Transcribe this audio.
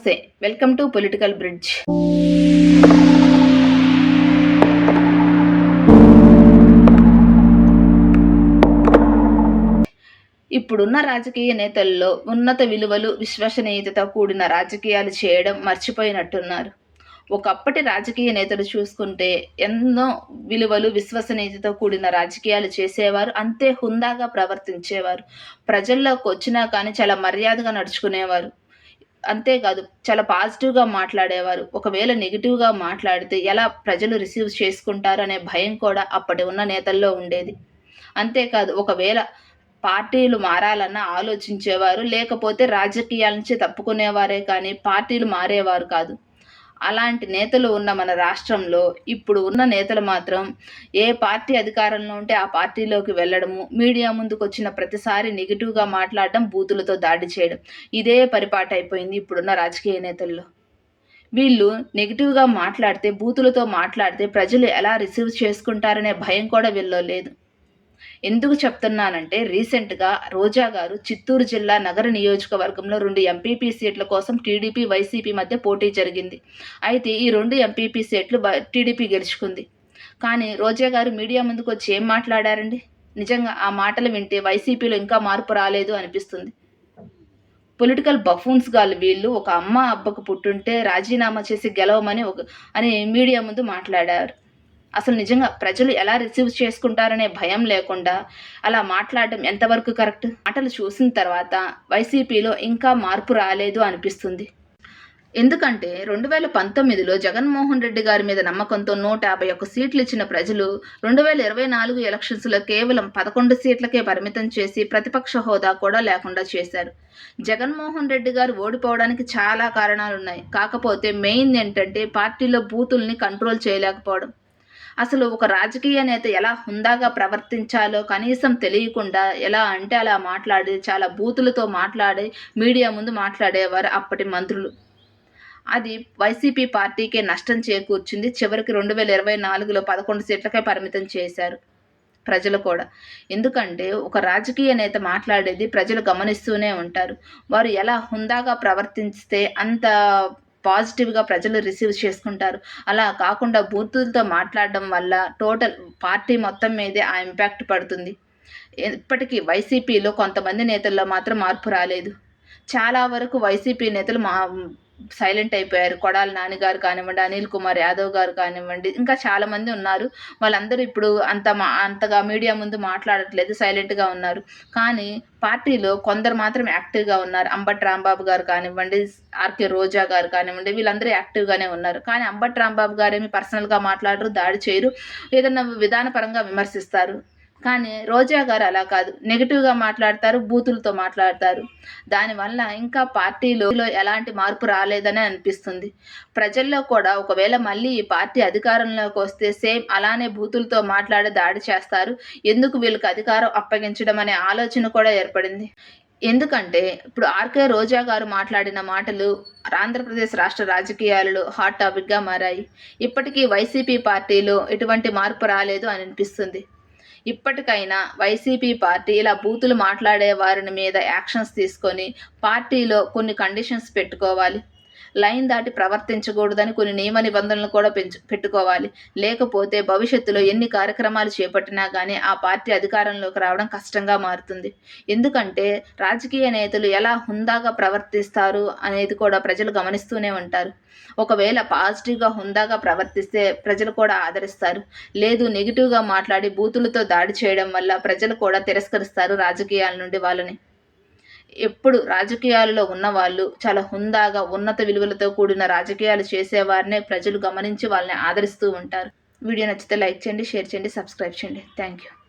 నమస్తే. Welcome to political bridge. ఇప్పుడున్న రాజకీయ నేతల్లో ఉన్నత విలువలు విశ్వసనీయతతో కూడిన రాజకీయాలు చేయడం మర్చిపోయినట్టున్నారు. ఒకప్పటి రాజకీయ నేతలు చూసుకుంటే ఎన్నో విలువలు విశ్వసనీయతతో కూడిన రాజకీయాలు చేసేవారు అంతే హుందాగా ప్రవర్తించేవారు. ప్రజల్లోకి వచ్చినా కానీ చాలా మర్యాదగా నడుచుకునేవారు. అంతేకాదు చాలా పాజిటివ్గా మాట్లాడేవారు. ఒకవేళ నెగిటివ్గా మాట్లాడితే ఎలా ప్రజలు రిసీవ్ చేసుకుంటారు అనే భయం కూడా అప్పటి ఉన్న నేతల్లో ఉండేది. అంతేకాదు ఒకవేళ పార్టీలు మారాలన్న ఆలోచించేవారు లేకపోతే రాజకీయాల నుంచి తప్పుకునేవారే కానీ పార్టీలు మారేవారు కాదు. అలాంటి నేతలు ఉన్న మన రాష్ట్రంలో ఇప్పుడు ఉన్న నేతలు మాత్రం ఏ పార్టీ అధికారంలో ఉంటే ఆ పార్టీలోకి వెళ్ళడము మీడియా ముందుకు వచ్చిన ప్రతిసారి నెగిటివ్గా మాట్లాడడం బూతులతో దాడి చేయడం ఇదే పరిపాటు అయిపోయింది ఇప్పుడున్న రాజకీయ నేతల్లో. వీళ్ళు నెగిటివ్గా మాట్లాడితే బూతులతో మాట్లాడితే ప్రజలు ఎలా రిసీవ్ చేసుకుంటారనే భయం కూడా వీళ్ళలో లేదు. ఎందుకు చెప్తున్నానంటే రీసెంట్గా రోజా గారు చిత్తూరు జిల్లా నగర నియోజకవర్గంలో రెండు ఎంపీపీ సీట్ల కోసం టీడీపీ వైసీపీ మధ్య పోటీ జరిగింది. అయితే ఈ రెండు ఎంపీపీ సీట్లు టీడీపీ గెలుచుకుంది. కానీ రోజా గారు మీడియా ముందుకు వచ్చి ఏం మాట్లాడారండి? నిజంగా ఆ మాటలు వింటే వైసీపీలో ఇంకా మార్పు రాలేదు అనిపిస్తుంది. పొలిటికల్ బఫూన్స్ గాలు వీళ్ళు ఒక అమ్మ అబ్బకు పుట్టుంటే రాజీనామా చేసి గెలవమని ఒక అని మీడియా ముందు మాట్లాడారు. అసలు నిజంగా ప్రజలు ఎలా రిసీవ్ చేసుకుంటారనే భయం లేకుండా అలా మాట్లాడడం ఎంతవరకు కరెక్ట్? మాటలు చూసిన తర్వాత వైసీపీలో ఇంకా మార్పు రాలేదు అనిపిస్తుంది. ఎందుకంటే రెండు వేల పంతొమ్మిదిలో జగన్మోహన్ రెడ్డి గారి మీద నమ్మకంతో నూట యాభై ఒక్క సీట్లు ఇచ్చిన ప్రజలు రెండు వేల ఇరవై నాలుగు ఎలక్షన్స్లో కేవలం పదకొండు సీట్లకే పరిమితం చేసి ప్రతిపక్ష హోదా కూడా లేకుండా చేశారు. జగన్మోహన్ రెడ్డి గారు ఓడిపోవడానికి చాలా కారణాలు ఉన్నాయి కాకపోతే మెయిన్ ఏంటంటే పార్టీలో బూతుల్ని కంట్రోల్ చేయలేకపోవడం. అసలు ఒక రాజకీయ నేత ఎలా హుందాగా ప్రవర్తించాలో కనీసం తెలియకుండా ఎలా అంటే అలా మాట్లాడి చాలా బూతులతో మాట్లాడి మీడియా ముందు మాట్లాడేవారు అప్పటి మంత్రులు. అది వైసీపీ పార్టీకే నష్టం చేకూర్చింది. చివరికి రెండు వేల ఇరవై నాలుగులో పదకొండు సీట్లకే పరిమితం చేశారు ప్రజలు కూడా. ఎందుకంటే ఒక రాజకీయ నేత మాట్లాడేది ప్రజలు గమనిస్తూనే ఉంటారు. వారు ఎలా హుందాగా ప్రవర్తిస్తే అంత పాజిటివ్గా ప్రజలు రిసీవ్ చేసుకుంటారు. అలా కాకుండా బూతులతో మాట్లాడడం వల్ల టోటల్ పార్టీ మొత్తం మీదే ఆ ఇంపాక్ట్ పడుతుంది. ఇప్పటికీ వైసీపీలో కొంతమంది నేతల్లో మాత్రం మార్పు రాలేదు. చాలా వరకు వైసీపీ నేతలు మా సైలెంట్ అయిపోయారు. కొడాలి నాన్నగారు కానివ్వండి అనిల్ కుమార్ యాదవ్ గారు కానివ్వండి ఇంకా చాలామంది ఉన్నారు. వాళ్ళందరూ ఇప్పుడు అంత మా అంతగా మీడియా ముందు మాట్లాడట్లేదు సైలెంట్గా ఉన్నారు. కానీ పార్టీలో కొందరు మాత్రం యాక్టివ్గా ఉన్నారు. అంబట్ రాంబాబు గారు కానివ్వండి ఆర్కే రోజా గారు కానివ్వండి వీళ్ళందరూ యాక్టివ్గానే ఉన్నారు. కానీ అంబట్ రాంబాబు గారు ఏమి పర్సనల్గా మాట్లాడరు దాడి చేయరు ఏదన్నా విధానపరంగా విమర్శిస్తారు. కానీ రోజా గారు అలా కాదు. నెగిటివ్గా మాట్లాడతారు బూతులతో మాట్లాడతారు. దానివల్ల ఇంకా పార్టీలో ఎలాంటి మార్పు రాలేదని అనిపిస్తుంది. ప్రజల్లో కూడా ఒకవేళ మళ్ళీ ఈ పార్టీ అధికారంలోకి వస్తే సేమ్ అలానే బూతులతో మాట్లాడి దాడి చేస్తారు. ఎందుకు వీళ్ళకి అధికారం అప్పగించడం అనే ఆలోచన కూడా ఏర్పడింది. ఎందుకంటే ఇప్పుడు ఆర్కే రోజా గారు మాట్లాడిన మాటలు ఆంధ్రప్రదేశ్ రాష్ట్ర రాజకీయాలలో హాట్ టాపిక్గా మారాయి. ఇప్పటికీ వైసీపీ పార్టీలో ఎటువంటి మార్పు రాలేదు అని అనిపిస్తుంది. ఇప్పటికైనా వైసీపీ పార్టీ ఇలా బూతులు మాట్లాడే వారిని మీద యాక్షన్స్ తీసుకొని పార్టీలో కొన్ని కండిషన్స్ పెట్టుకోవాలి. లైన్ దాటి ప్రవర్తించకూడదని కొన్ని నియమ నిబంధనలు కూడా పెంచు పెట్టుకోవాలి. లేకపోతే భవిష్యత్తులో ఎన్ని కార్యక్రమాలు చేపట్టినా కానీ ఆ పార్టీ అధికారంలోకి రావడం కష్టంగా మారుతుంది. ఎందుకంటే రాజకీయ నేతలు ఎలా హుందాగా ప్రవర్తిస్తారు అనేది కూడా ప్రజలు గమనిస్తూనే ఉంటారు. ఒకవేళ పాజిటివ్గా హుందాగా ప్రవర్తిస్తే ప్రజలు కూడా ఆదరిస్తారు. లేదు నెగిటివ్గా మాట్లాడి బూతులతో దాడి చేయడం వల్ల ప్రజలు కూడా తిరస్కరిస్తారు రాజకీయాల నుండి వాళ్ళని. ఎప్పుడు రాజకీయాలలో ఉన్నవాళ్ళు చాలా హుందాగా ఉన్నత విలువలతో కూడిన రాజకీయాలు చేసేవారినే ప్రజలు గమనించి వాళ్ళని ఆదరిస్తూ ఉంటారు. వీడియో నచ్చితే లైక్ చేయండి షేర్ చేయండి సబ్స్క్రైబ్ చేయండి. Thank you.